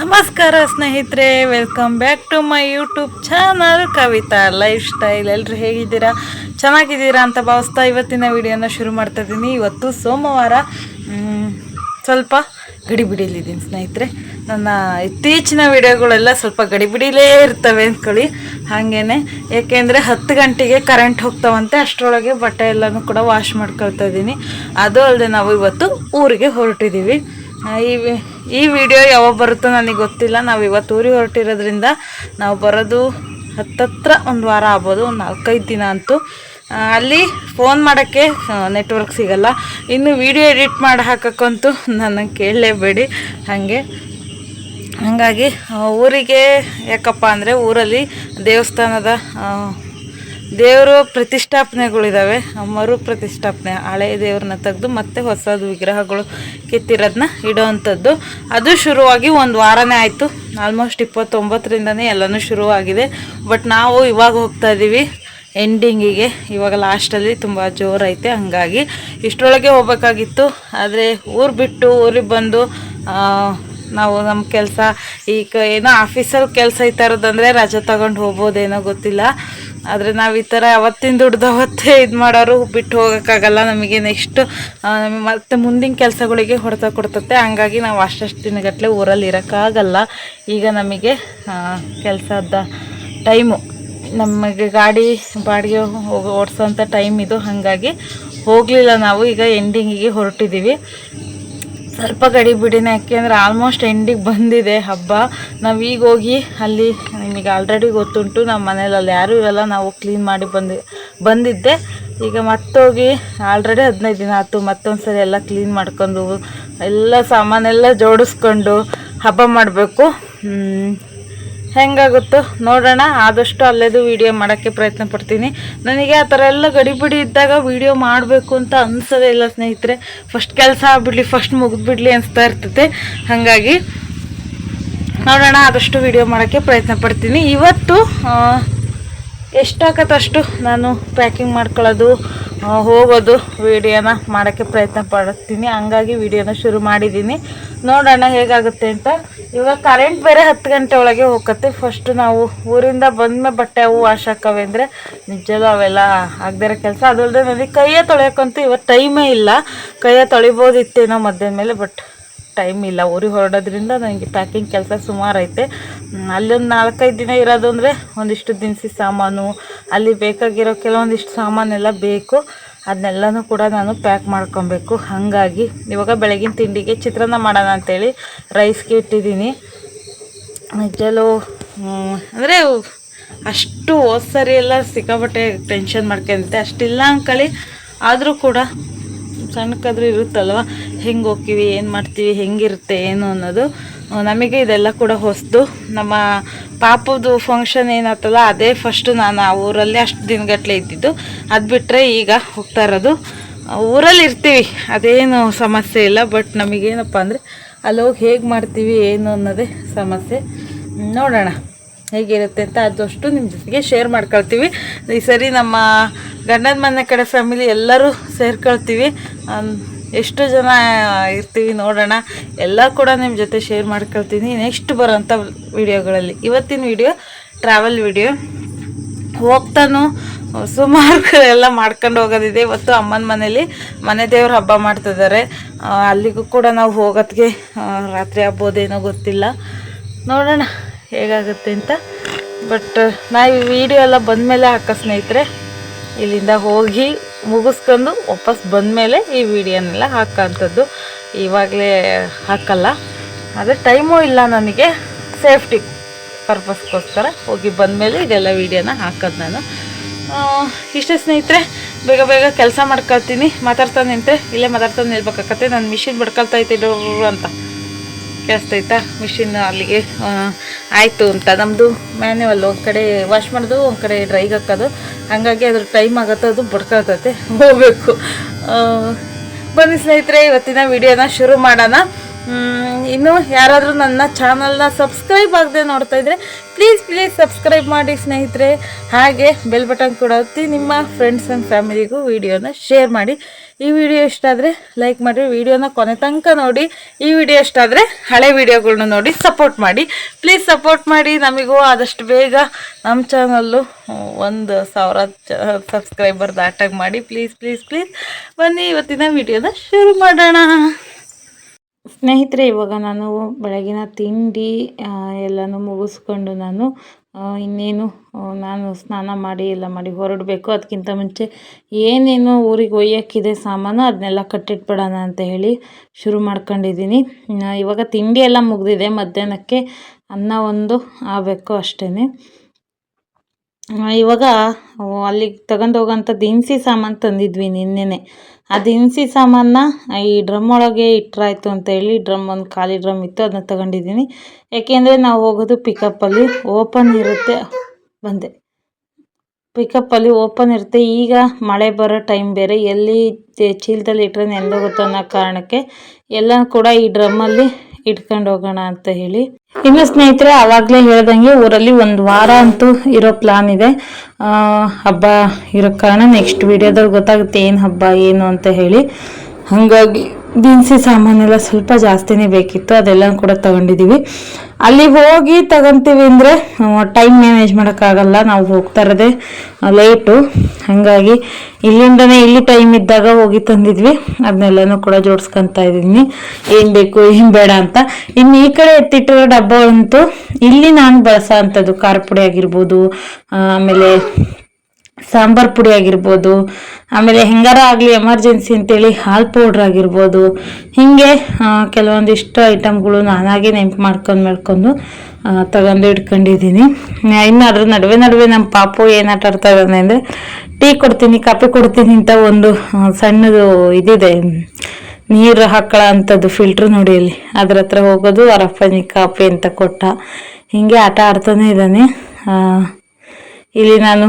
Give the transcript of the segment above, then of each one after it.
ನಮಸ್ಕಾರ ಸ್ನೇಹಿತರೆ welcome back to my YouTube channel Kavitha lifestyle ಎಲ್ಲರೂ ಹೇಗಿದ್ದೀರಾ? ಚೆನ್ನಾಗಿದ್ದೀರಾ ಅಂತ ಭಾವಿಸ್ತಾ ಇವತ್ತಿನ ವಿಡಿಯೋನ ಶುರು ಮಾಡ್ತಾ ಇದ್ದೀನಿ. ಇವತ್ತು ಸೋಮವಾರ ಸ್ವಲ್ಪ ಗಡಿಬಿಡಿಲಿದ್ದೀನಿ ಸ್ನೇಹಿತರೆ. ನನ್ನ ಇತ್ತೀಚಿನ ವಿಡಿಯೋಗಳೆಲ್ಲ ಸ್ವಲ್ಪ ಗಡಿಬಿಡಿಲೇ ಇರ್ತವೆ ಅಂದ್ಕೊಳ್ಳಿ ಹಾಗೇನೆ, ಏಕೆಂದರೆ ಹತ್ತು ಗಂಟೆಗೆ ಕರೆಂಟ್ ಹೋಗ್ತಾವಂತೆ, ಅಷ್ಟರೊಳಗೆ ಬಟ್ಟೆ ಎಲ್ಲನೂ ಕೂಡ ವಾಶ್ ಮಾಡ್ಕೊಳ್ತಾ ಇದ್ದೀನಿ. ಅದು ಅಲ್ಲದೆ ನಾವು ಇವತ್ತು ಊರಿಗೆ ಹೊರಟಿದ್ದೀವಿ. ಈ ಈ ವಿಡಿಯೋ ಯಾವಾಗ ಬರುತ್ತೋ ನನಗೆ ಗೊತ್ತಿಲ್ಲ. ನಾವು ಇವತ್ತು ಊರಿಗೆ ಹೊರಟಿರೋದ್ರಿಂದ ನಾವು ಬರೋದು ಹತ್ತತ್ರ ಒಂದು ವಾರ ಆಗ್ಬೋದು, ಒಂದು ನಾಲ್ಕೈದು ದಿನ ಅಂತೂ. ಅಲ್ಲಿ ಫೋನ್ ಮಾಡೋಕ್ಕೆ ನೆಟ್ವರ್ಕ್ ಸಿಗಲ್ಲ. ಇನ್ನು ವಿಡಿಯೋ ಎಡಿಟ್ ಮಾಡಿ ಹಾಕೋಕ್ಕಂತೂ ನನಗೆ ಕೇಳಲೇಬೇಡಿ. ಹಾಗೆ. ಹಾಗಾಗಿ ಊರಿಗೆ, ಯಾಕಪ್ಪ ಅಂದರೆ ಊರಲ್ಲಿ ದೇವಸ್ಥಾನದ ದೇವರು ಪ್ರತಿಷ್ಠಾಪನೆಗಳಿದ್ದಾವೆ ಮರು ಪ್ರತಿಷ್ಠಾಪನೆ ಹಳೆ ದೇವ್ರನ್ನ ತೆಗೆದು ಮತ್ತೆ ಹೊಸದು ವಿಗ್ರಹಗಳು ಕೆತ್ತಿರೋದನ್ನ ಇಡೋವಂಥದ್ದು. ಅದು ಶುರುವಾಗಿ ಒಂದು ವಾರನೇ ಆಯಿತು. ಆಲ್ಮೋಸ್ಟ್ ಇಪ್ಪತ್ತೊಂಬತ್ತರಿಂದನೇ ಎಲ್ಲನೂ ಶುರುವಾಗಿದೆ. ಬಟ್ ನಾವು ಇವಾಗ ಹೋಗ್ತಾ ಇದ್ದೀವಿ ಎಂಡಿಂಗಿಗೆ ಇವಾಗ ಲಾಸ್ಟಲ್ಲಿ ತುಂಬ ಜೋರೈತೆ ಹಾಗಾಗಿ. ಇಷ್ಟರೊಳಗೆ ಹೋಗಬೇಕಾಗಿತ್ತು. ಆದರೆ ಊರು ಬಿಟ್ಟು ಊರಿಗೆ ಬಂದು ನಾವು ನಮ್ಮ ಕೆಲಸ ಈಗ ಏನೋ ಆಫೀಸಲ್ಲಿ ಕೆಲಸ ಐತಾ ಇರೋದಂದರೆ ರಜೆ ತಗೊಂಡು ಹೋಗ್ಬೋದೇನೋ ಗೊತ್ತಿಲ್ಲ. ಆದರೆ ನಾವು ಈ ಥರ ಅವತ್ತಿನ ದುಡ್ದು ಅವತ್ತೇ ಇದು ಮಾಡೋರು ಬಿಟ್ಟು ಹೋಗೋಕ್ಕಾಗಲ್ಲ. ನಮಗೆ ನೆಕ್ಸ್ಟ್ ಮತ್ತೆ ಮುಂದಿನ ಕೆಲಸಗಳಿಗೆ ಹೊಡೆತ ಕೊಡ್ತತೆ. ಹಂಗಾಗಿ ನಾವು ಅಷ್ಟಷ್ಟು ದಿನಗಟ್ಟಲೆ ಊರಲ್ಲಿ ಇರೋಕ್ಕಾಗಲ್ಲ. ಈಗ ನಮಗೆ ಕೆಲಸದ ಟೈಮು ನಮಗೆ ಗಾಡಿ ಬಾಡಿಗೆ ಹೋಗಿ ಓಡಿಸೋಂಥ ಟೈಮ್ ಇದು. ಹಾಗಾಗಿ ಹೋಗಲಿಲ್ಲ ನಾವು. ಈಗ ಎಂಡಿಂಗಿಗೆ ಹೊರಟಿದ್ದೀವಿ ಸ್ವಲ್ಪ ಗಡಿ ಬಿಡಿನ, ಯಾಕೆಂದರೆ ಆಲ್ಮೋಸ್ಟ್ ಎಂಡಿಗೆ ಬಂದಿದೆ ಹಬ್ಬ. ನಾವು ಈಗ ಹೋಗಿ ಅಲ್ಲಿ ನಿಮಗೆ ಆಲ್ರೆಡಿ ಗೊತ್ತುಂಟು ನಮ್ಮ ಮನೇಲಿ ಯಾರೂ ಇರಲ್ಲ, ನಾವು ಕ್ಲೀನ್ ಮಾಡಿ ಬಂದು, ಬಂದಿದ್ದೆ. ಈಗ ಮತ್ತೋಗಿ ಆಲ್ರೆಡಿ ಹದಿನೈದು ದಿನ ಆಯ್ತು ಮತ್ತೊಂದು ಸರಿ ಎಲ್ಲ ಕ್ಲೀನ್ ಮಾಡ್ಕೊಂಡು, ಎಲ್ಲ ಸಾಮಾನೆಲ್ಲ ಜೋಡಿಸ್ಕೊಂಡು ಹಬ್ಬ ಮಾಡಬೇಕು. ಹೆಂಗಾಗುತ್ತೋ ನೋಡೋಣ. ಆದಷ್ಟು ಅಲ್ಲೇದು ವಿಡಿಯೋ ಮಾಡೋಕ್ಕೆ ಪ್ರಯತ್ನ ಪಡ್ತೀನಿ. ನನಗೆ ಆ ಥರ ಎಲ್ಲ ಗಡಿಬಿಡಿ ಇದ್ದಾಗ ವಿಡಿಯೋ ಮಾಡಬೇಕು ಅಂತ ಅನ್ಸೋದೇ ಇಲ್ಲ ಸ್ನೇಹಿತರೆ. ಫಸ್ಟ್ ಕೆಲಸ ಆಗ್ಬಿಡ್ಲಿ ಫಸ್ಟ್ ಮುಗಿದ್ಬಿಡ್ಲಿ ಅನಿಸ್ತಾ ಇರ್ತೈತೆ ಹಾಗಾಗಿ ನೋಡೋಣ, ಆದಷ್ಟು ವಿಡಿಯೋ ಮಾಡೋಕ್ಕೆ ಪ್ರಯತ್ನ ಪಡ್ತೀನಿ. ಇವತ್ತು ಎಷ್ಟಾಗತ್ತಷ್ಟು ನಾನು ಪ್ಯಾಕಿಂಗ್ ಮಾಡ್ಕೊಳ್ಳೋದು ಹೋಗೋದು ವೀಡಿಯೋನ ಮಾಡೋಕ್ಕೆ ಪ್ರಯತ್ನ ಪಡ್ತೀನಿ. ಹಂಗಾಗಿ ವಿಡಿಯೋನ ಶುರು ಮಾಡಿದ್ದೀನಿ. ನೋಡೋಣ ಹೇಗಾಗುತ್ತೆ ಅಂತ. ಇವಾಗ ಕರೆಂಟ್ ಬೇರೆ ಹತ್ತು ಗಂಟೆ ಒಳಗೆ ಹೋಗತ್ತೆ. ಫಸ್ಟ್ ನಾವು ಊರಿಂದ ಬಂದ್ಮೇಲೆ ಬಟ್ಟೆ ಅವು ವಾಶ್ ಹಾಕವೆ ಅಂದರೆ ನಿಜಲ್ಲೂ ಅವೆಲ್ಲ ಆಗದಿರೋ ಕೆಲಸ. ಅದಲ್ಲದೆ ನನಗೆ ಕೈಯೇ ತೊಳೆಯೋಕ್ಕಂತೂ ಇವತ್ತು ಟೈಮೇ ಇಲ್ಲ. ಕೈಯ ತೊಳಿಬೋದಿತ್ತೇನೋ ಮಧ್ಯಾಹ್ನ ಮೇಲೆ ಬಟ್ ಟೈಮ್ ಇಲ್ಲ. ಊರಿಗೆ ಹೊರಡೋದ್ರಿಂದ ನನಗೆ ಪ್ಯಾಕಿಂಗ್ ಕೆಲಸ ಸುಮಾರು ಐತೆ. ಅಲ್ಲೊಂದು ನಾಲ್ಕೈದು ದಿನ ಇರೋದು ಅಂದರೆ ಒಂದಿಷ್ಟು ದಿನಸಿ ಸಾಮಾನು, ಅಲ್ಲಿ ಬೇಕಾಗಿರೋ ಕೆಲವೊಂದಿಷ್ಟು ಸಾಮಾನೆಲ್ಲ ಬೇಕು. ಅದನ್ನೆಲ್ಲನೂ ಕೂಡ ನಾನು ಪ್ಯಾಕ್ ಮಾಡ್ಕೊಬೇಕು. ಹಾಗಾಗಿ ಇವಾಗ ಬೆಳಗಿನ ತಿಂಡಿಗೆ ಚಿತ್ರಾನ್ನ ಮಾಡೋಣ ಅಂತೇಳಿ ರೈಸ್ಗೆ ಇಟ್ಟಿದ್ದೀನಿ. ಕೆಲವು ಅಂದರೆ ಅಷ್ಟು ಹೋದ ಸರಿ ಎಲ್ಲ ಸಿಕ್ಕಾಪಟ್ಟೆ ಟೆನ್ಷನ್ ಮಾಡ್ಕೊಂತೆ. ಅಷ್ಟಿಲ್ಲ ಅಂಕಳಿ. ಆದರೂ ಕೂಡ ಸಣ್ಣಕ್ಕಾದ್ರೂ ಇರುತ್ತಲ್ವ? ಹೆಂಗೆ ಹೋಗ್ತೀವಿ, ಏನು ಮಾಡ್ತೀವಿ, ಹೆಂಗಿರುತ್ತೆ, ಏನು ಅನ್ನೋದು ನಮಗೆ ಇದೆಲ್ಲ ಕೂಡ ಹೊಸದು. ನಮ್ಮ ಪಾಪದ್ದು ಫಂಕ್ಷನ್ ಏನಾಯ್ತಲ್ಲ ಅದೇ ಫಸ್ಟು ನಾನು ಆ ಊರಲ್ಲಿ ಅಷ್ಟು ದಿನಗಟ್ಟಲೆ ಇದ್ದಿದ್ದು. ಅದು ಬಿಟ್ಟರೆ ಈಗ ಹೋಗ್ತಾ ಇರೋದು. ಊರಲ್ಲಿ ಇರ್ತೀವಿ, ಅದೇನು ಸಮಸ್ಯೆ ಇಲ್ಲ ಬಟ್ ನಮಗೇನಪ್ಪ ಅಂದರೆ ಅಲ್ಲಿ ಹೋಗಿ ಹೇಗೆ ಮಾಡ್ತೀವಿ, ಏನು ಅನ್ನೋದೇ ಸಮಸ್ಯೆ. ನೋಡೋಣ, ಹೇಗಿರುತ್ತೆ ಅಂತ ಅದಷ್ಟು ನಿಮ್ಮ ಜೊತೆಗೆ ಶೇರ್ ಮಾಡ್ಕೊಳ್ತೀವಿ. ಈ ಸರಿ ನಮ್ಮ ಗಂಡನ ಮನೆ ಕಡೆ ಫ್ಯಾಮಿಲಿ ಎಲ್ಲರೂ ಸೇರ್ಕೊಳ್ತೀವಿ. ಎಷ್ಟು ಜನ ಇರ್ತೀವಿ ನೋಡೋಣ. ಎಲ್ಲ ಕೂಡ ನಿಮ್ಮ ಜೊತೆ ಶೇರ್ ಮಾಡ್ಕೊಳ್ತೀನಿ. ನೆಕ್ಸ್ಟ್ ಬರೋಂಥ ವಿಡಿಯೋಗಳಲ್ಲಿ ಇವತ್ತಿನ ವಿಡಿಯೋ ಟ್ರಾವೆಲ್ ವಿಡಿಯೋ ಹೋಗ್ತಾನು, ಸುಮಾರು ಎಲ್ಲ ಮಾಡ್ಕೊಂಡು ಹೋಗೋದಿದೆ. ಇವತ್ತು ಅಮ್ಮನ ಮನೇಲಿ ಮನೆ ದೇವ್ರ ಹಬ್ಬ ಮಾಡ್ತಿದ್ದಾರೆ. ಅಲ್ಲಿಗೂ ಕೂಡ ನಾವು ಹೋಗೋದಕ್ಕೆ ರಾತ್ರಿ ಹಬ್ಬೋದೇನೋ ಗೊತ್ತಿಲ್ಲ. ನೋಡೋಣ ಹೇಗಾಗುತ್ತೆ ಅಂತ. ಬಟ್ ನಾ ಈ ವಿಡಿಯೋ ಎಲ್ಲ ಬಂದಮೇಲೆ ಹಾಕೋ ಸ್ನೇಹಿತರೆ ಇಲ್ಲಿಂದ ಹೋಗಿ ಮುಗಿಸ್ಕೊಂಡು ವಾಪಸ್ ಬಂದಮೇಲೆ ಈ ವಿಡಿಯೋನೆಲ್ಲ ಹಾಕೋಂಥದ್ದು. ಇವಾಗಲೇ ಹಾಕಲ್ಲ. ಆದರೆ ಟೈಮೂ ಇಲ್ಲ ನನಗೆ. ಸೇಫ್ಟಿ ಪರ್ಪಸ್ಗೋಸ್ಕರ ಹೋಗಿ ಬಂದಮೇಲೆ ಇದೆಲ್ಲ ವೀಡಿಯೋನ ಹಾಕೋದು ನಾನು. ಇಷ್ಟೇ ಸ್ನೇಹಿತರೆ, ಬೇಗ ಬೇಗ ಕೆಲಸ ಮಾಡ್ಕೊಳ್ತೀನಿ. ಮಾತಾಡ್ತಾ ಅಂತೆ ಇಲ್ಲೇ ಮಾತಾಡ್ತಾನೆ ನಿಲ್ಬೇಕಾಗತ್ತೆ. ನಾನು ಮಿಷಿನ್ ಬಡ್ಕೊಳ್ತಾ ಇದ್ದೆ ಅಂತ. ಕೇಳಿಸ್ತೈತಾ ಮಿಷಿನ್ ಅಲ್ಲಿಗೆ ಆಯಿತು ಅಂತ. ನಮ್ಮದು ಮ್ಯಾನ್ಯುವಲ್ ಒಂದು ಕಡೆ ವಾಶ್ ಮಾಡೋದು, ಒಂದು ಕಡೆ ಡ್ರೈಗೆ ಹಾಕೋದು. ಹಾಗಾಗಿ ಅದ್ರ ಟೈಮ್ ಆಗುತ್ತೆ, ಅದು ಬಡ್ಕೊಳ್ತೈತೆ ಹೋಗಬೇಕು. ಬನ್ನಿ ಸ್ನೇಹಿತರೆ, ಇವತ್ತಿನ ವಿಡಿಯೋನ ಶುರು ಮಾಡೋಣ. ಇನ್ನು ಯಾರಾದರೂ ನನ್ನ ಚಾನಲ್ನ ಸಬ್ಸ್ಕ್ರೈಬ್ ಆಗದೆ ನೋಡ್ತಾ ಇದ್ರೆ ಪ್ಲೀಸ್ ಪ್ಲೀಸ್ ಸಬ್ಸ್ಕ್ರೈಬ್ ಮಾಡಿ ಸ್ನೇಹಿತರೆ. ಹಾಗೆ ಬೆಲ್ ಬಟನ್ ಕೂಡ ಒತ್ತಿ ನಿಮ್ಮ ಫ್ರೆಂಡ್ಸ್ ಆ್ಯಂಡ್ ಫ್ಯಾಮಿಲಿಗೂ ವಿಡಿಯೋನ ಶೇರ್ ಮಾಡಿ. ಈ ವಿಡಿಯೋ ಇಷ್ಟ ಆದರೆ ಲೈಕ್ ಮಾಡಿ ವಿಡಿಯೋನ ಕೊನೆ ತನಕ ನೋಡಿ. ಈ ವಿಡಿಯೋ ಇಷ್ಟ ಆದರೆ ಹಳೆ ವಿಡಿಯೋಗಳನ್ನ ನೋಡಿ ಸಪೋರ್ಟ್ ಮಾಡಿ. ಪ್ಲೀಸ್ ಸಪೋರ್ಟ್ ಮಾಡಿ. ನಮಗೂ ಆದಷ್ಟು ಬೇಗ ನಮ್ಮ ಚಾನಲ್ಲು ಒಂದು ಸಾವಿರ ಸಬ್ಸ್ಕ್ರೈಬರ್ ದಾಟಾಗಿ ಮಾಡಿ. ಪ್ಲೀಸ್ ಪ್ಲೀಸ್ ಪ್ಲೀಸ್ ಬನ್ನಿ ಇವತ್ತಿನ ವಿಡಿಯೋನ ಶುರು ಮಾಡೋಣ. ಸ್ನೇಹಿತರೆ, ಇವಾಗ ನಾನು ಬೆಳಗಿನ ತಿಂಡಿ ಎಲ್ಲನೂ ಮುಗಿಸ್ಕೊಂಡು ನಾನು ಇನ್ನೇನು ನಾನು ಸ್ನಾನ ಮಾಡಿ ಎಲ್ಲ ಮಾಡಿ ಹೊರಡಬೇಕು. ಅದಕ್ಕಿಂತ ಮುಂಚೆ ಏನೇನು ಊರಿಗೆ ಒಯ್ಯೋಕ್ಕಿದೆ ಸಾಮಾನು ಅದನ್ನೆಲ್ಲ ಕಟ್ಟಿಟ್ಬಿಡೋಣ ಅಂತ ಹೇಳಿ ಶುರು ಮಾಡ್ಕೊಂಡಿದ್ದೀನಿ. ಇವಾಗ ತಿಂಡಿ ಎಲ್ಲ ಮುಗಿದಿದೆ. ಮಧ್ಯಾಹ್ನಕ್ಕೆ ಅನ್ನ ಒಂದು ಆಗಬೇಕು ಅಷ್ಟೇ ಇವಾಗ ಅಲ್ಲಿಗೆ ತಗೊಂಡೋಗೋಂಥ ದಿನಸಿ ಸಾಮಾನು ತಂದಿದ್ವಿ ನಿನ್ನೆನೆ. ಆ ದಿನಸಿ ಸಾಮಾನನ್ನ ಈ ಡ್ರಮ್ ಒಳಗೆ ಇಟ್ಟರಾಯ್ತು ಅಂತ ಹೇಳಿ ಡ್ರಮ್ ಒಂದು ಖಾಲಿ ಡ್ರಮ್ ಇತ್ತು ಅದನ್ನ ತಗೊಂಡಿದ್ದೀನಿ. ಯಾಕೆಂದರೆ ನಾವು ಹೋಗೋದು ಪಿಕಪ್ಪಲ್ಲಿ ಓಪನ್ ಇರುತ್ತೆ. ಬಂದೆ. ಪಿಕಪ್ಪಲ್ಲಿ ಓಪನ್ ಇರುತ್ತೆ. ಈಗ ಮಳೆ ಬರೋ ಟೈಮ್ ಬೇರೆ. ಎಲ್ಲಿ ಚೀಲದಲ್ಲಿ ಇಟ್ಟರೆ ನೆಂದೋಗುತ್ತೋ ಅನ್ನೋ ಕಾರಣಕ್ಕೆ ಎಲ್ಲ ಕೂಡ ಈ ಡ್ರಮ್ಮಲ್ಲಿ ಇಟ್ಕೊಂಡು ಹೋಗೋಣ ಅಂತ ಹೇಳಿ. ಇನ್ನು ಸ್ನೇಹಿತರೆ ಆವಾಗಲೇ ಹೇಳ್ದಂಗೆ ಊರಲ್ಲಿ ಒಂದು ವಾರ ಅಂತೂ ಇರೋ ಪ್ಲಾನ್ ಇದೆ. ಹಬ್ಬ ಇರೋ ಕಾರಣ ನೆಕ್ಸ್ಟ್ ವಿಡಿಯೋದಲ್ಲಿ ಗೊತ್ತಾಗುತ್ತೆ ಏನು ಹಬ್ಬ, ಏನು ಅಂತ ಹೇಳಿ. ಹಾಗಾಗಿ ದಿನಸಿ ಸಾಮಾನೆಲ್ಲ ಸ್ವಲ್ಪ ಜಾಸ್ತಿನೇ ಬೇಕಿತ್ತು ಅದೆಲ್ಲ ಕೂಡ ತಗೊಂಡಿದ್ದೀವಿ ಅಲ್ಲಿ ಹೋಗಿ ತಗೊಂತೀವಿ ಅಂದರೆ ಟೈಮ್ ಮ್ಯಾನೇಜ್ ಮಾಡೋಕ್ಕಾಗಲ್ಲ, ನಾವು ಹೋಗ್ತಾ ಇರೋದೇ ಲೇಟು ಹಾಗಾಗಿ ಇಲ್ಲಿಂದನೇ ಇಲ್ಲಿ ಟೈಮ್ ಇದ್ದಾಗ ಹೋಗಿ ತಂದಿದ್ವಿ. ಅದನ್ನೆಲ್ಲನೂ ಕೂಡ ಜೋಡಿಸ್ಕೊಂತ ಇದ್ದೀನಿ. ಏನು ಬೇಕು, ಏನು ಬೇಡ ಅಂತ. ಇನ್ನು ಈ ಕಡೆ ಎತ್ತಿಟ್ಟಿರೋ ಡಬ್ಬಗಳಂತೂ ಇಲ್ಲಿ ನಾನು ಬಳಸೋ ಅಂಥದ್ದು, ಖಾರ ಪುಡಿ ಆಗಿರ್ಬೋದು ಆಮೇಲೆ ಸಾಂಬಾರ್ ಪುಡಿ ಆಗಿರ್ಬೋದು, ಆಮೇಲೆ ಹೆಂಗಾರ ಆಗಲಿ ಎಮರ್ಜೆನ್ಸಿ ಅಂತೇಳಿ ಹಾಲು ಪೌಡ್ರ್ ಆಗಿರ್ಬೋದು, ಹೀಗೆ ಕೆಲವೊಂದಿಷ್ಟು ಐಟಮ್ಗಳು ನಾನಾಗೆ ನೆನ್ಪು ಮಾಡ್ಕೊಂಡು ಮಾಡ್ಕೊಂಡು ತಗೊಂಡು ಇಟ್ಕೊಂಡಿದ್ದೀನಿ. ಇನ್ನು ಅದ್ರ ನಡುವೆ ನಡುವೆ ನಮ್ಮ ಪಾಪು ಏನು ಆಟ ಆಡ್ತಾ ಇದ್ದಾನೆ ಅಂದರೆ ಟೀ ಕೊಡ್ತೀನಿ, ಕಾಫಿ ಕೊಡ್ತೀನಿ ಅಂತ ಒಂದು ಸಣ್ಣದು ಇದಿದೆ. ನೀರು ಹಾಕೊಳ್ಳೋ ಅಂಥದ್ದು ಫಿಲ್ಟ್ರ್ ನೋಡಿ ಅಲ್ಲಿ. ಅದ್ರ ಹತ್ರ ಹೋಗೋದು ಅವರಪ್ಪನಿಗೆ ಕಾಫಿ ಅಂತ ಕೊಟ್ಟ. ಹೀಗೆ ಆಟ ಆಡ್ತಾನೆ ಇದ್ದಾನೆ. ಇಲ್ಲಿ ನಾನು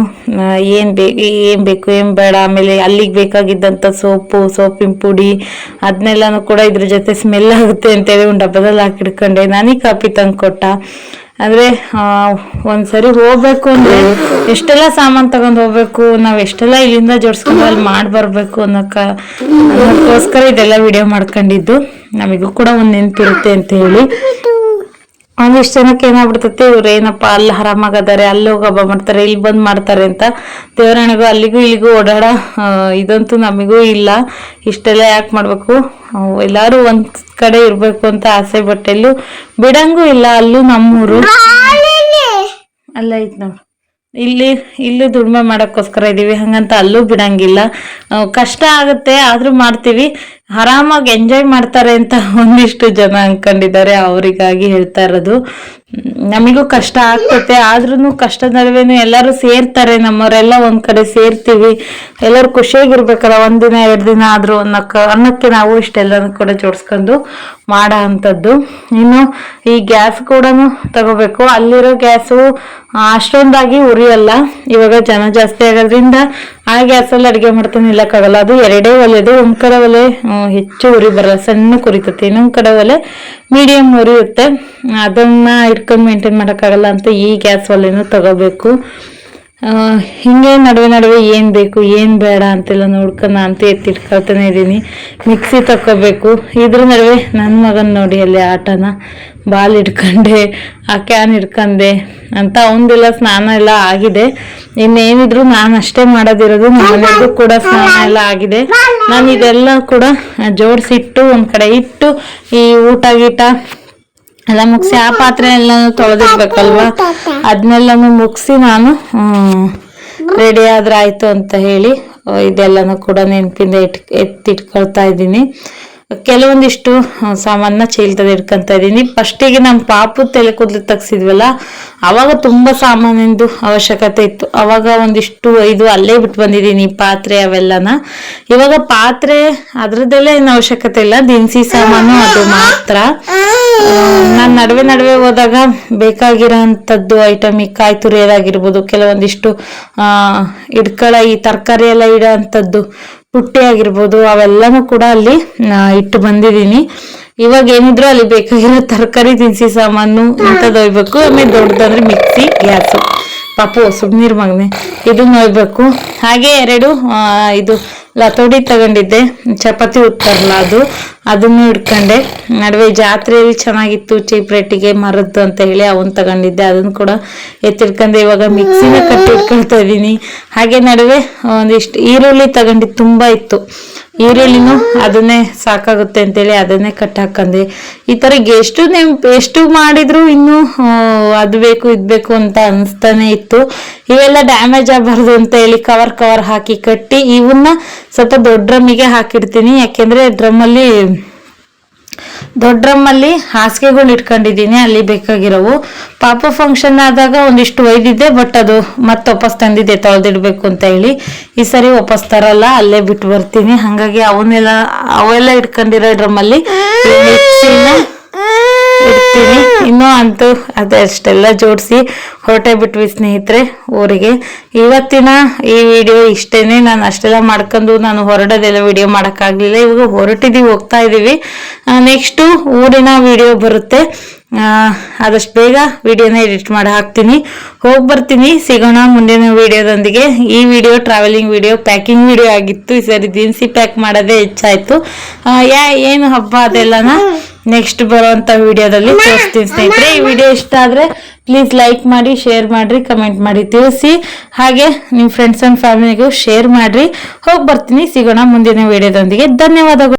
ಏನು ಬೇಕು ಏನು ಬೇಕು, ಏನು ಬೇಡ, ಆಮೇಲೆ ಅಲ್ಲಿಗೆ ಬೇಕಾಗಿದ್ದಂಥ ಸೋಪು, ಸೋಪಿನ ಪುಡಿ ಅದನ್ನೆಲ್ಲನೂ ಕೂಡ ಇದ್ರ ಜೊತೆ ಸ್ಮೆಲ್ ಆಗುತ್ತೆ ಅಂತೇಳಿ ಒಂದು ಡಬ್ಬದಲ್ಲಿ ಹಾಕಿಡ್ಕೊಂಡೆ. ನನಗೆ ಕಾಪಿ ತಂದು ಕೊಟ್ಟ ಅಂದರೆ ಒಂದ್ಸರಿ ಹೋಗ್ಬೇಕು ಅಂದರೆ ಎಷ್ಟೆಲ್ಲ ಸಾಮಾನು ತಗೊಂಡು ಹೋಗ್ಬೇಕು, ನಾವು ಎಷ್ಟೆಲ್ಲ ಇಲ್ಲಿಂದ ಜೋಡಿಸ್ಕೊಂಡು ಅಲ್ಲಿ ಮಾಡಿ ಬರಬೇಕು ಅನ್ನೋಕ್ಕ ಅನ್ನೋಕ್ಕೋಸ್ಕರ ಇದೆಲ್ಲ ವಿಡಿಯೋ ಮಾಡ್ಕೊಂಡಿದ್ದು. ನಮಗೂ ಕೂಡ ಒಂದು ನೆನಪಿರುತ್ತೆ ಅಂತ ಹೇಳಿ. ಒಂದಿಷ್ಟು ಜನಕ್ಕೆ ಏನಾಗ್ಬಿಡ್ತೈತಿ ಇವ್ರು ಏನಪ್ಪ ಅಲ್ಲಿ ಹರಾಮಾಗದಾರೆ ಅಲ್ಲಿ ಹೋಗಿ ಹಬ್ಬ ಮಾಡ್ತಾರೆ ಇಲ್ಲಿ ಬಂದ್ ಮಾಡ್ತಾರೆ ಅಂತ ದೇವರಾಣಿಗೂ ಅಲ್ಲಿಗೂ ಇಲ್ಲಿಗೂ ಓಡಾಡ ಇದಂತೂ ನಮಗೂ ಇಲ್ಲ. ಇಷ್ಟೆಲ್ಲ ಯಾಕೆ ಮಾಡ್ಬೇಕು? ಎಲ್ಲರೂ ಒಂದ್ ಕಡೆ ಇರಬೇಕು ಅಂತ ಆಸೆ ಬಟ್ ಎಲ್ಲೂ ಬಿಡಂಗೂ ಇಲ್ಲ. ಅಲ್ಲೂ ನಮ್ಮೂರು. ಅಲ್ಲ ಐತ್ ನೋಡು. ಇಲ್ಲಿ ಇಲ್ಲಿ ದುಡಿಮೆ ಮಾಡೋಕ್ಕೋಸ್ಕರ ಇದೀವಿ. ಹಂಗಂತ ಅಲ್ಲೂ ಬಿಡಂಗಿಲ್ಲ. ಕಷ್ಟ ಆಗುತ್ತೆ ಆದ್ರೂ ಮಾಡ್ತೀವಿ. ಆರಾಮಾಗಿ ಎಂಜಾಯ್ ಮಾಡ್ತಾರೆ ಅಂತ ಒಂದಿಷ್ಟು ಜನ ಅನ್ಕೊಂಡಿದ್ದಾರೆ, ಅವರಿಗಾಗಿ ಹೇಳ್ತಾ ಇರೋದು. ನಮಗೂ ಕಷ್ಟ ಆಗ್ತತೆ ಆದ್ರೂ ಕಷ್ಟ ನಡುವೆನು ಎಲ್ಲರೂ ಸೇರ್ತಾರೆ, ನಮ್ಮವರೆಲ್ಲ ಒಂದ್ ಕಡೆ ಸೇರ್ತೀವಿ. ಎಲ್ಲರೂ ಖುಷಿಯಾಗಿರ್ಬೇಕಲ್ಲ ಒಂದಿನ ಎರಡು ದಿನ ಆದ್ರೂ ಅನ್ನಕ್ಕ, ಅನ್ನಕ್ಕೆ ನಾವು ಇಷ್ಟೆಲ್ಲನೂ ಕೂಡ ಜೋಡಿಸ್ಕೊಂಡು ಮಾಡೋ ಅಂಥದ್ದು. ಇನ್ನು ಈ ಗ್ಯಾಸ್ ಕೂಡ ತಗೋಬೇಕು. ಅಲ್ಲಿರೋ ಗ್ಯಾಸು ಅಷ್ಟೊಂದಾಗಿ ಉರಿಯಲ್ಲ. ಇವಾಗ ಜನ ಜಾಸ್ತಿ ಆಗೋದ್ರಿಂದ ಆ ಗ್ಯಾಸಲ್ಲಿ ಅಡುಗೆ ಮಾಡ್ತಾನೆ ನಿಲ್ಲಕ್ಕಾಗಲ್ಲ ಅದು ಎರಡೇ ಒಲೆದು ಒಂದ್ ಕಡೆ ಒಲೆ ಹೆಚ್ಚು ಉರಿ ಬರಲ್ಲ, ಸಣ್ಣ ಕುರಿತತೆ ಇನ್ನೊಂದು ಕಡೆ ಒಲೆ ಮೀಡಿಯಂ ಉರಿಯುತ್ತೆ. ಅದನ್ನ ಇಟ್ಕೊಂಡು ಮೇಂಟೈನ್ ಮಾಡೋಕ್ಕಾಗಲ್ಲ ಅಂತ ಈ ಗ್ಯಾಸ್ ಒಲೆನೂ ತಗೋಬೇಕು. ಹಿಂಗೆ ನಡುವೆ ನಡುವೆ ಏನು ಬೇಕು, ಏನು ಬೇಡ ಅಂತೆಲ್ಲ ನೋಡ್ಕೊಂಡು ಅಂತ ಎತ್ತಿಟ್ಕೊಳ್ತಾನೆ ಇದ್ದೀನಿ. ಮಿಕ್ಸಿ ತಗೋಬೇಕು ಇದ್ರ ನಡುವೆ ನನ್ನ ಮಗನ ನೋಡಿ ಅಲ್ಲಿ ಆಟನ. ಬಾಲ್ ಹಿಡ್ಕೊಂಡೆ, ಆ ಕ್ಯಾನ್ ಹಿಡ್ಕೊಂಡೆ ಅಂತ ಅವನದೆಲ್ಲ ಸ್ನಾನ ಎಲ್ಲ ಆಗಿದೆ. ಇನ್ನೇನಿದ್ರು ನಾನು ಅಷ್ಟೇ ಮಾಡೋದಿರೋದು ನಮ್ಮನೆಗೂ ಕೂಡ ಸ್ನಾನ ಎಲ್ಲ ಆಗಿದೆ. ನಾನು ಇದೆಲ್ಲ ಕೂಡ ಜೋಡಿಸಿಟ್ಟು ಒಂದು ಕಡೆ ಇಟ್ಟು ಈ ಊಟ ಗೀಟ ಎಲ್ಲ ಮುಗಿಸಿ ಆ ಪಾತ್ರೆ ಎಲ್ಲಾನು ತೊಳೆದಿರ್ಬೇಕಲ್ವಾ ಅದನ್ನೆಲ್ಲನು ಮುಗಿಸಿ ನಾನು ರೆಡಿ ಆದ್ರೆ ಆಯ್ತು ಅಂತ ಹೇಳಿ, ಇದೆಲ್ಲಾನು ಕೂಡ ನೆನಪಿಂದ ಇಟ್, ಎತ್ತಿಟ್ಕೊಳ್ತಾ ಇದ್ದೀನಿ. ಕೆಲವೊಂದಿಷ್ಟು ಸಾಮಾನ ಚೀಲ್ತದ ಇಟ್ಕೊಂತ ಇದ್ದೀನಿ. ಫಸ್ಟಿಗೆ ನಮ್ಮ ಪಾಪು ತಲೆ ಕೂದಲು ತೆಗ್ಸಿದ್ವಲ್ಲ, ಅವಾಗ ತುಂಬಾ ಸಾಮಾನಿಂದು ಅವಶ್ಯಕತೆ ಇತ್ತು. ಅವಾಗ ಒಂದಿಷ್ಟು ಇದು ಅಲ್ಲೇ ಬಿಟ್ಟು ಬಂದಿದ್ದೀನಿ ಪಾತ್ರೆ ಅವೆಲ್ಲನ. ಇವಾಗ ಪಾತ್ರೆ ಅದ್ರದ್ದೆಲ್ಲ ಏನು ಅವಶ್ಯಕತೆ ಇಲ್ಲ. ದಿನಸಿ ಸಾಮಾನು ಅದು ಮಾತ್ರ. ನಾನು ನಡುವೆ ನಡುವೆ ಹೋದಾಗ ಬೇಕಾಗಿರೋಂಥದ್ದು ಐಟಮ್ ಈ ಕಾಯಿ ತುರಿಯೋದಾಗಿರ್ಬೋದು, ಕೆಲವೊಂದಿಷ್ಟು ಇಡ್ಕಳ ಇಡ್ಕೊಳ ಈ ತರಕಾರಿ ಎಲ್ಲ ಇಡೋ ಪುಟ್ಟಿ ಆಗಿರ್ಬೋದು ಅವೆಲ್ಲನೂ ಕೂಡ ಅಲ್ಲಿ ಇಟ್ಟು ಬಂದಿದ್ದೀನಿ. ಇವಾಗ ಏನಿದ್ರು ಅಲ್ಲಿ ಬೇಕಾಗಿರೋ ತರಕಾರಿ, ತಿನ್ಸಿ ಸಾಮಾನು ಇಂಥದ್ದು ಒಯ್ಬೇಕು, ಆಮೇಲೆ ದೊಡ್ಡದಂದ್ರೆ ಮಿಕ್ಸಿ, ಗ್ಯಾಸು. ಪಾಪು ಸುಮ್ನೀರ್ ಮಗನೆ. ಇದು ನೋಯ್ಬೇಕು ಹಾಗೆ ಎರಡು ಇದು ಲತೋಡಿ ತಗೊಂಡಿದ್ದೆ. ಚಪಾತಿ ಉತ್ತರಲ್ಲ ಅದು. ಅದನ್ನು ಹಿಡ್ಕೊಂಡೆ ನಡುವೆ ಜಾತ್ರೆಯಲ್ಲಿ ಚೆನ್ನಾಗಿತ್ತು ಚೀಪ್ ರೇಟಿಗೆ ಮರದ್ದು ಅಂತ ಹೇಳಿ ಅವನ್ ತಗೊಂಡಿದ್ದೆ. ಅದನ್ನು ಕೂಡ ಎತ್ತಿಡ್ಕೊಂಡೆ. ಇವಾಗ ಮಿಕ್ಸಿನ ಕಟ್ಟಿ ಇಟ್ಕೊಳ್ತಾ ಇದ್ದೀನಿ ಹಾಗೆ ನಡುವೆ ಒಂದಿಷ್ಟು ಈರುಳ್ಳಿ ತಗೊಂಡಿದ್ದು ತುಂಬ ಇತ್ತು. ಈರುಳ್ಳಿನೂ ಅದನ್ನೇ ಸಾಕಾಗುತ್ತೆ ಅಂತೇಳಿ ಅದನ್ನೇ ಕಟ್ ಹಾಕಂದೆ ಈ ತರ ಎಷ್ಟು ಎಷ್ಟು ಮಾಡಿದ್ರು ಇನ್ನು ಅದು ಬೇಕು, ಇದು ಬೇಕು ಅಂತ ಅನಿಸ್ತಾನೆ ಇತ್ತು. ಇವೆಲ್ಲ ಡ್ಯಾಮೇಜ್ ಆಗಬಾರ್ದು ಅಂತ ಹೇಳಿ ಕವರ್ ಕವರ್ ಹಾಕಿ ಕಟ್ಟಿ, ಇವನ್ನ ಸ್ವಲ್ಪ ದೊಡ್ಡ ಡ್ರಮ್ಮಿಗೆ ಹಾಕಿಡ್ತೀನಿ. ಯಾಕೆಂದರೆ ಡ್ರಮ್ಮಲ್ಲಿ ದೊಡ್ಡ ಡ್ರಮ್ಮಲ್ಲಿ ಹಾಸಿಗೆಗಳು ಇಟ್ಕೊಂಡಿದ್ದೀನಿ, ಅಲ್ಲಿ ಬೇಕಾಗಿರೋವು. ಪಾಪ ಫಂಕ್ಷನ್ ಆದಾಗ ಒಂದಿಷ್ಟು ಒಯ್ದಿದ್ದೆ ಬಟ್ ಅದು ಮತ್ತೆ ವಾಪಸ್ ತಂದಿದ್ದೆ, ತೊಳೆದಿಡ್ಬೇಕು ಅಂತ ಹೇಳಿ. ಈ ಸರಿ ವಾಪಸ್ ತರಲ್ಲ, ಅಲ್ಲೇ ಬಿಟ್ಟು ಬರ್ತೀನಿ. ಹಾಗಾಗಿ ಅವನ್ನೆಲ್ಲ, ಅವೆಲ್ಲ ಇಟ್ಕೊಂಡಿರೋ ಡ್ರಮ್ಮಲ್ಲಿ ಮಿಕ್ಸಿನ ಅಂತೂ ಅದಷ್ಟೆಲ್ಲ ಜೋಡಿಸಿ ಹೊರಟೆ ಬಿಟ್ವಿ ಸ್ನೇಹಿತರೆ ಊರಿಗೆ. ಇವತ್ತಿನ ಈ ವಿಡಿಯೋ ಇಷ್ಟೇ ನಾನು ಅಷ್ಟೆಲ್ಲ ಮಾಡ್ಕೊಂಡು ನಾನು ಹೊರಡೋದೆಲ್ಲ ವಿಡಿಯೋ ಮಾಡೋಕ್ಕಾಗಲಿಲ್ಲ. ಇವಾಗ ಹೊರಟಿದ್ದೀವಿ, ಹೋಗ್ತಾ ಇದ್ದೀವಿ ನೆಕ್ಸ್ಟು ಊರಿನ ವಿಡಿಯೋ ಬರುತ್ತೆ. ಆದಷ್ಟು ಬೇಗ ವಿಡಿಯೋನ ಎಡಿಟ್ ಮಾಡಿ ಹಾಕ್ತೀನಿ. ಹೋಗಿ ಬರ್ತೀನಿ. ಸಿಗೋಣ ಮುಂದಿನ ವಿಡಿಯೋದೊಂದಿಗೆ. ಈ video travelling video packing video ಆಗಿತ್ತು. ಈ ಸರಿ ದಿನಸಿ ಪ್ಯಾಕ್ ಮಾಡೋದೇ ಹೆಚ್ಚಾಯಿತು. ಯಾ, ಏನು ಹಬ್ಬ ಅದೆಲ್ಲನ? ನೆಕ್ಸ್ಟ್ ಬರುವಂತ ವಿಡಿಯೋದಲ್ಲಿ ತೋರಿಸ್ತೀನಿ ಸ್ನೇಹಿತರೆ. ಈ ವಿಡಿಯೋ ಇಷ್ಟ ಆದ್ರೆ ಪ್ಲೀಸ್ ಲೈಕ್ ಮಾಡಿ ಶೇರ್ ಮಾಡಿರಿ ಕಮೆಂಟ್ ಮಾಡಿ, ತಿಳಿಸಿ. ಹಾಗೆ ನಿಮ್ಮ ಫ್ರೆಂಡ್ಸ್ ಆ್ಯಂಡ್ ಫ್ಯಾಮಿಲಿಗೂ ಶೇರ್ ಮಾಡಿರಿ. ಹೋಗಿ ಬರ್ತೀನಿ. ಸಿಗೋಣ ಮುಂದಿನ ವಿಡಿಯೋದೊಂದಿಗೆ. ಧನ್ಯವಾದಗಳು.